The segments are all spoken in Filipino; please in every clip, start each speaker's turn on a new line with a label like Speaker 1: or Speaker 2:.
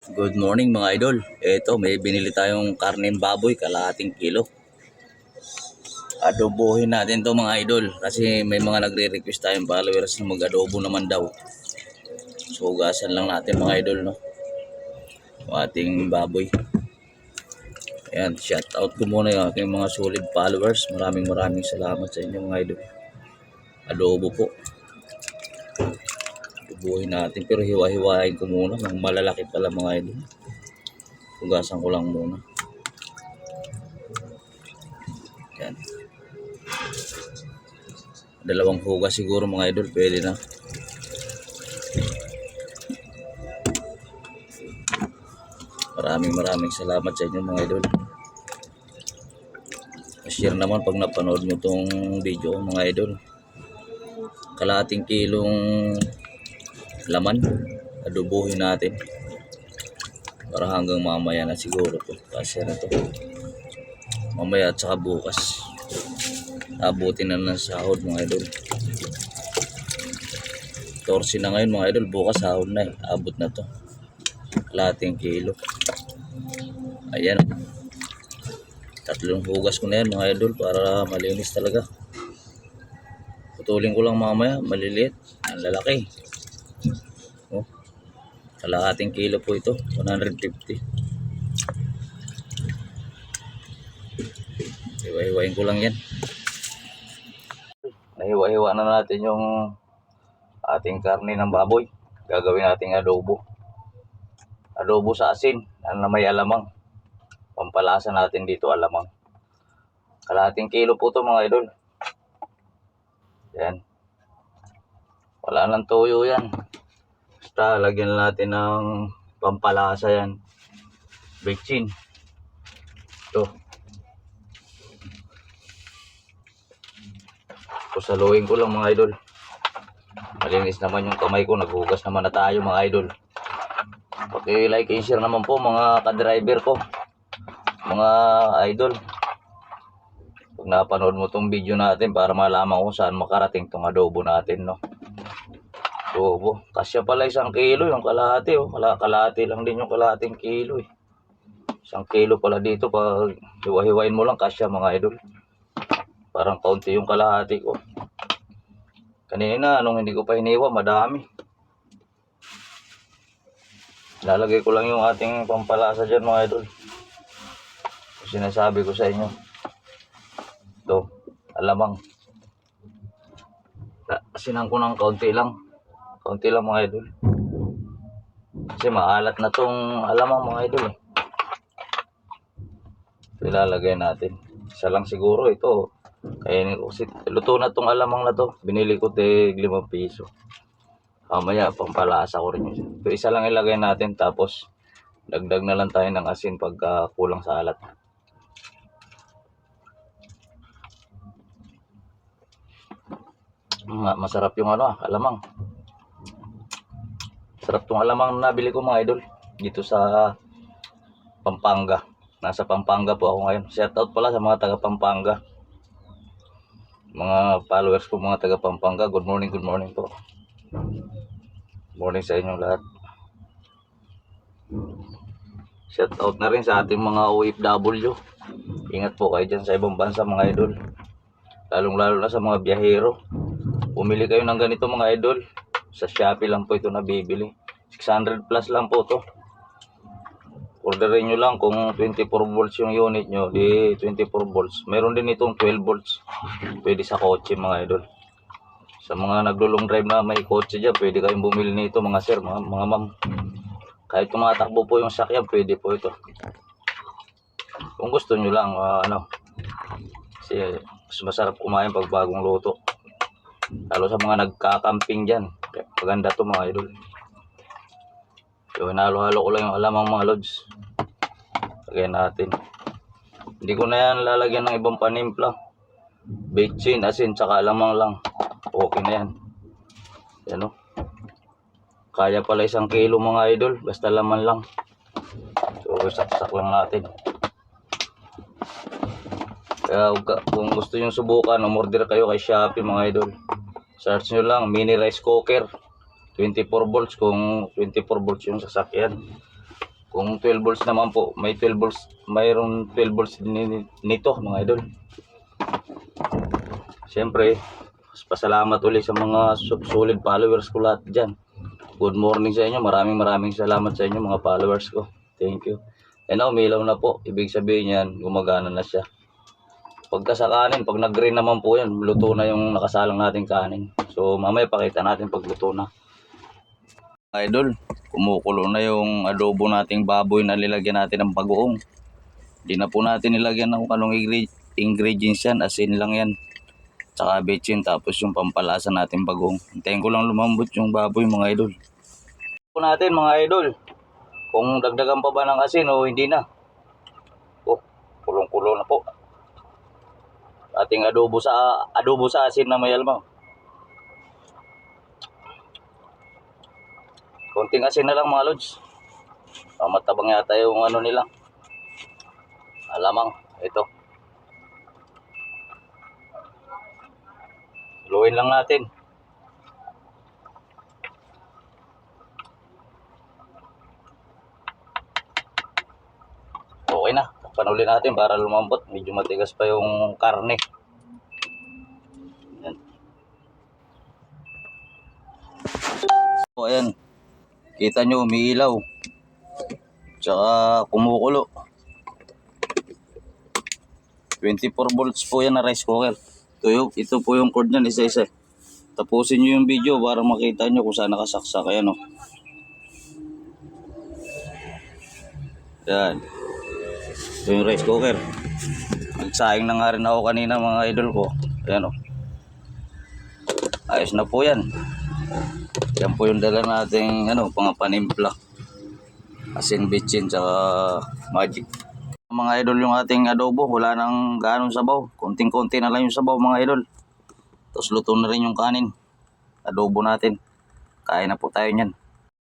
Speaker 1: Good morning mga idol. Ito, may binili tayong karneng baboy, kalahating kilo. Adobohin natin to mga idol kasi may mga nagre-request tayong followers na mag-adobo naman daw. So, hugasan lang natin mga idol, no? Yung ating baboy. Ayan, shout out ko muna yung aking mga solid followers. Maraming maraming salamat sa inyo mga idol. Adobo po. Adobohin natin pero hiwa-hiwain ko muna. Mga malalaki pala mga idol. Hugasan ko lang muna. Yan. Dalawang hugas siguro mga idol. Pwede na. Maraming maraming salamat sa inyo mga idol. Share naman pag napanood mo tong video mga idol. Kalahating kilong laman. Adobohin natin. Para hanggang mamaya na siguro to. Kasi na to. Mamaya at saka bukas. Abutin na ng sahod mga idol. 14 na ngayon mga idol. Bukas sahod na eh. Abot na to. Kalahating kilo. Ayan. Tatlong hugas ko na yan mga idol para malinis talaga. Putulin ko lang mamaya. Maliliit. Ang lalaki. Oh. Kalahating kilo po ito. 150. Hiwa-hiwain ko lang yan. Nahiwa-hiwa na natin yung ating karne ng baboy. Gagawin nating adobo. Adobo sa asin na may alamang. Pampalasa natin dito alamang. Kalahating kilo po to mga idol. Yan. Wala nang tuyo yan. Basta lagyan natin ng pampalasa yan. Bechin. Ito. Kusaluin ko lang mga idol. Malinis naman yung kamay ko. Naghugas naman na tayo mga idol. Paki-like and share naman po mga ka-driver ko. Mga idol. Pag napanood mo tong video natin para malaman kung saan makarating tong adobo natin, no. Adobo. Kasya pala isang kilo yung kalahati, oh. Kala kalahati lang din yung kalahating kilo, eh. Isang kilo pala dito pag hiwa-hiwain mo lang kasya mga idol. Parang kaunti yung kalahati ko. Kanina, nung hindi ko pa hiniwa, madami. Lalagay ko lang yung ating pampalasa dyan mga idol. Sinasabi ko sa inyo. Ito, alamang. Ta- Asinan ko ng kaunti lang. Kaunti lang mga idol. Kasi maalat na tong alamang mga idol. eh. Ito ilalagay natin. Isa lang siguro ito. Kainin ko luto na tong alamang na to. Binili ko tig 5 piso. Mamaya, pampalasa ko rin. Ito isa lang ilagay natin tapos dagdag na lang tayo ng asin pagka kulang sa alat. Ma- Masarap yung ano, ah, alamang. Sarap tong alamang na nabili ko mga idol dito sa Pampanga. Nasa Pampanga po ako ngayon. Shout out pala sa mga taga Pampanga. Mga followers ko mga taga Pampanga. Good morning, good morning po. Morning sa inyong lahat. Shout out na rin sa ating mga OFW. Ingat po kayo dyan sa ibang bansa mga idol. Lalong lalo na sa mga biyahero. Pumili kayo ng ganito mga idol. Sa Shopee lang po ito nabibili. 600 plus lang po to. Orderin nyo lang kung 24 volts yung unit nyo, di 24 volts. Meron din itong 12 volts. Pwede sa kotse mga idol. Sa mga naglo-long drive na may kotse dyan, pwede kayong bumili nito mga sir, mga, mga ma'am. Kahit tumatakbo po yung sakyan, pwede po ito. Kung gusto nyo lang, ah, ano, kasi mas masarap kumain pag bagong luto. Lalo sa mga nagkakamping dyan. Maganda to mga idol. So, hinalo-halo ko lang yung alamang mga lods. Lagyan natin. Hindi ko na yan lalagyan ng ibang panimpla. Bechin, asin, tsaka alamang lang. Okay na yan. Yan o. Kaya pala isang kilo mga idol. Basta laman lang. So, saksak lang natin. Kaya kung gusto nyo subukan, umorder kayo kay Shopee mga idol. Search nyo lang, mini rice cooker. 24 volts kung 24 volts yung sasakyan. Kung 12 volts naman po, may 12 volts, mayroon 12 volts nito mga idol. Siyempre, pasalamat ulit sa mga solid followers ko lahat dyan. Good morning sa inyo. Maraming maraming salamat sa inyo mga followers ko. Thank you. And now, umilaw na po. Ibig sabihin yan, gumagana na siya. Pagka sa kanin, pag nag-green naman po yan, luto na yung nakasalang nating kanin. So, mamaya pakita natin pag luto na. Idol, kumukulo na yung adobo nating baboy na nilagyan natin ng bagoong. Hindi na po natin nilagyan ng anong ingre- ingredients yan, asin lang yan. Tsaka betchin, tapos yung pampalasa natin bagoong. Hintayin ko lang lumambot yung baboy mga idol. Po natin mga idol, kung dagdagan pa ba ng asin o hindi na. Oh, kulong-kulo na po. Ating adobo sa adobo sa asin na may almaw. Konting asin na lang mga lods. Ah, matabang yata yung ano nila. Alamang, ito. Luin lang natin. Okay na. Panuli natin para lumambot. Medyo matigas pa yung karne. Yan. So, ayan. Kita nyo, umiilaw. Tsaka kumukulo. 24 volts po yan na rice cooker. Ito, yung, ito po yung cord niyan, isa-isa. Tapusin nyo yung video para makita nyo kung saan nakasaksak. Ayan o. Yan. Ito yung rice cooker. Nagsaing na nga rin ako kanina mga idol ko. Ayan o. Ayos na po yan. Yan po yung dala nating ano, mga panimpla. Asin bitchin tsaka magic. Mga idol yung ating adobo, wala nang ganong sabaw. Konting-konti na lang yung sabaw mga idol. Tapos luto na rin yung kanin. Adobo natin. Kain na po tayo niyan.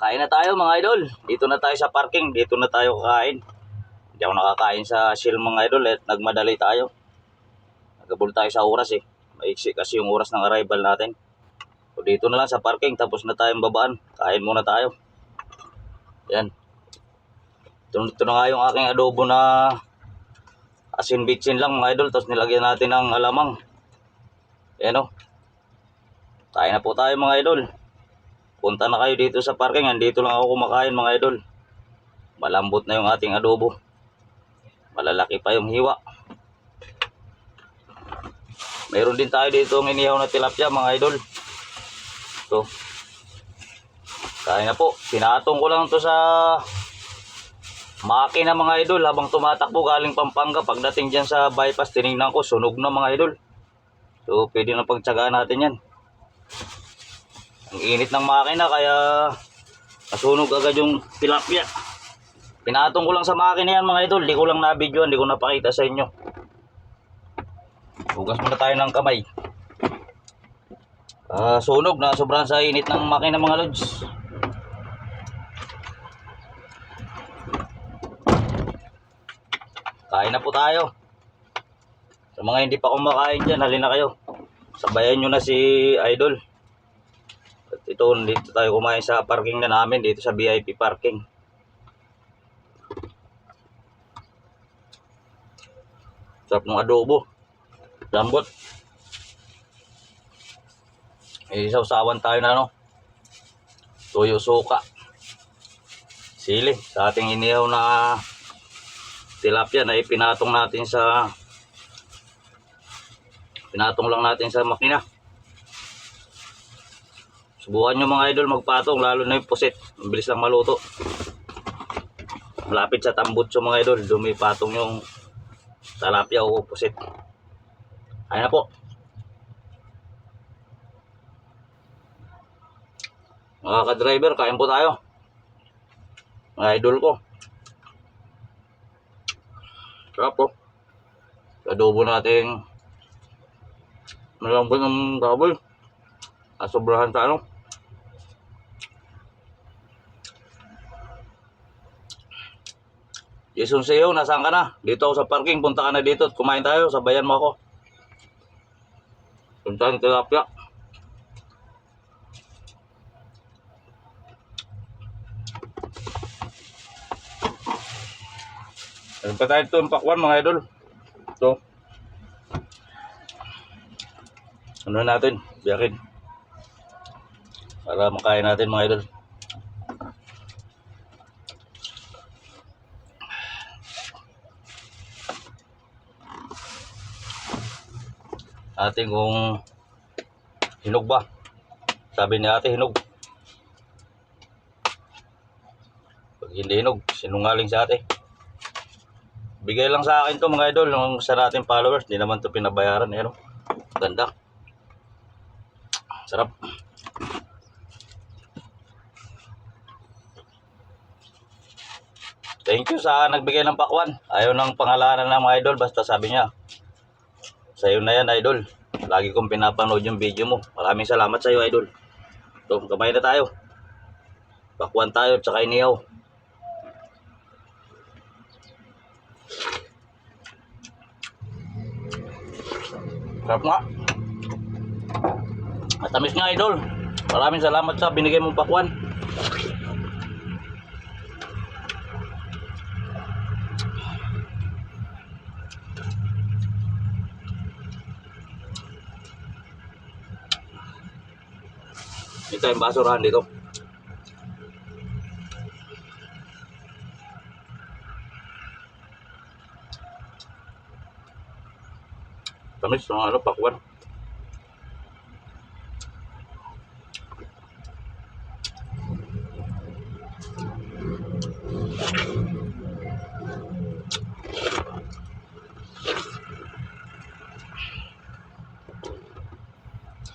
Speaker 1: Kain na tayo mga idol. Dito na tayo sa parking. Dito na tayo kakain. Hindi ako nakakain sa Shell mga idol at nagmadali tayo. Nagabol tayo sa oras eh. Maiksi kasi yung oras ng arrival natin. So dito na lang sa parking tapos na tayong babaan. Kain muna tayo. Yan. Ito, ito na nga yung aking adobo na asin bitchin lang mga idol. Tapos nilagyan natin ng alamang. Yan o. Kain na po tayo mga idol. Punta na kayo dito sa parking. Andito lang ako kumakain mga idol. Malambot na yung ating adobo. Malalaki pa yung hiwa. Meron din tayo dito ng inihaw na tilapia mga idol. Ito. Kain na po. Pinatong ko lang to sa makina mga idol habang tumatakbo galing Pampanga. Pagdating dyan sa bypass, tinignan ko, sunog na mga idol. So, pwede na pagtsagaan natin yan. Ang init ng makina kaya nasunog agad yung tilapia. Pinatong ko lang sa makina yan mga idol. Di ko lang na-videoan, di ko napakita sa inyo. Hugas muna tayo ng kamay. Ah, sunog na sobrang sa init ng makina mga lods. Kain na po tayo. Sa mga hindi pa kumakain dyan, halina kayo. Sabayan nyo na si Idol. At ito, dito tayo kumain sa parking na namin, dito sa VIP parking. Sarap ng adobo. Lambot. Eh, sausawan tayo na ano. Tuyo suka. Sili. Sa ating inihaw na tilapia na ipinatong natin sa pinatong lang natin sa makina. Subukan nyo mga idol magpatong lalo na yung pusit. Ang bilis lang maluto. Malapit sa tambutso mga idol. Dumipatong yung talapia o pusit. Ayun na po. Mga ka-driver, kain po tayo. Mga idol ko. Sarap po. Adobo natin malambot ng baboy. Asobrahan sa ano. Jason Seo, nasaan ka na? Dito ako sa parking, punta ka na dito at kumain tayo, sabayan mo ako. Punta ng tilapia. Meron pa tayo ito yung pakwan mga idol. Ito. Ano natin? Biyakin. Para makain natin mga idol. Ating kung hinog ba? Sabi ni ate hinog. Pag hindi hinog, sinungaling sa ate. Bigay lang sa akin to mga idol ng sa nating followers. Hindi naman to pinabayaran. Eh, no? Ganda. Sarap. Thank you sa nagbigay ng pakwan. Ayaw ng pangalanan ng mga idol. Basta sabi niya, sa'yo na yan idol. Lagi kong pinapanood yung video mo. Maraming salamat sa'yo idol. Ito, kamay na tayo. Pakwan tayo, tsaka inihaw. Sarap nga. Matamis nga idol. Maraming salamat sa binigay mong pakwan. May tayong basurahan dito. Tamis ng ano, pakwan.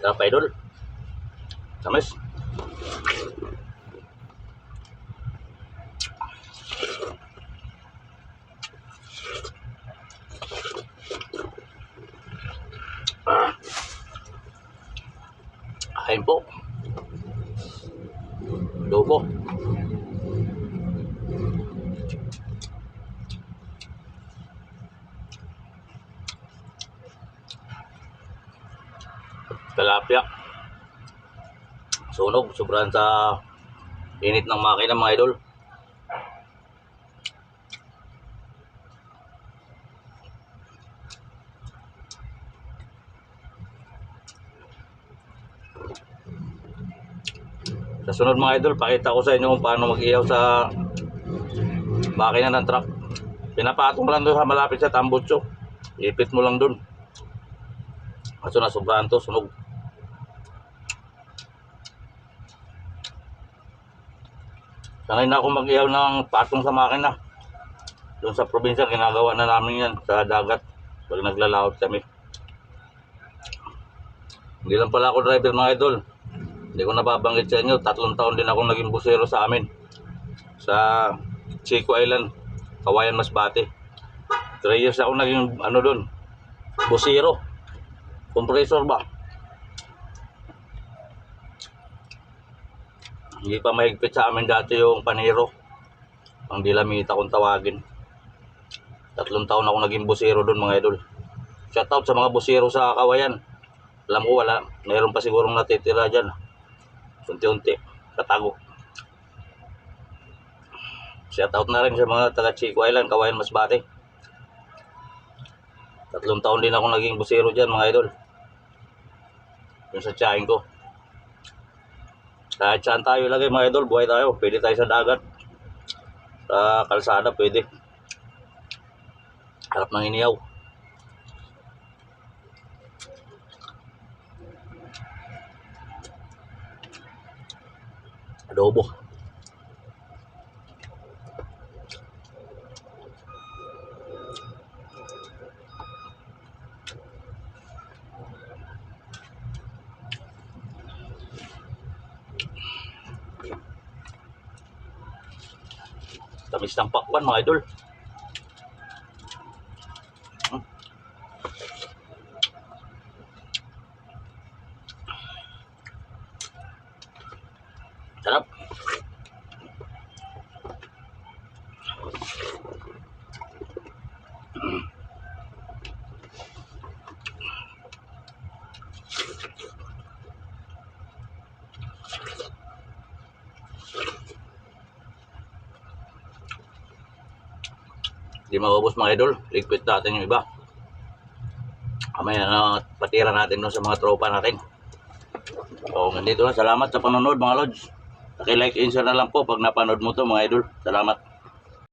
Speaker 1: Sarap idol. Tamis. Ah. Kain po. Lobo. Tilapia. Sunog, sobrang sa init ng makina mga idol. Sa sunod mga idol, pakita ko sa inyo kung paano mag-ihaw sa makina ng truck. Pinapatong lang doon sa malapit sa tambutso. Ipit mo lang doon. Kaso na sobrang to, sunog. Sanay na ako mag-ihaw ng patong sa makina. Doon sa probinsya, ginagawa na namin yan sa dagat. Pag naglalawot kami. Hindi lang pala ako driver mga idol. Hindi ko nababanggit sa inyo. Tatlong taon din ako naging busero sa amin. Sa Chico Island, Kawayan Masbate. 3 years ako naging ano doon. Busero. Compressor ba? Hindi pa mahigpit sa amin dati yung paniro. Ang dilamita kung tawagin. Tatlong taon ako naging busero doon mga idol. Shoutout sa mga busero sa Kawayan. Alam ko wala. Mayroon pa sigurong natitira dyan. Unti-unti. Katago. Shoutout na rin sa mga taga Chico Island, Kawayan Masbate. Tatlong taon din ako naging busero dyan mga idol. Yung sa tiyahin ko. Kahit saan tayo ilagay mga idol, buhay tayo. Pwede tayo sa dagat. Sa kalsada, pwede. Harap ng iniyaw. Adobo. Tamis ng pakwan mga idol. Di maubos mga idol. Ligpit natin yung iba. Kamaya na patira natin doon sa mga tropa natin. So, ganito na. Salamat sa panonood mga lods. Paki-like and share na lang po pag napanood mo to mga idol. Salamat.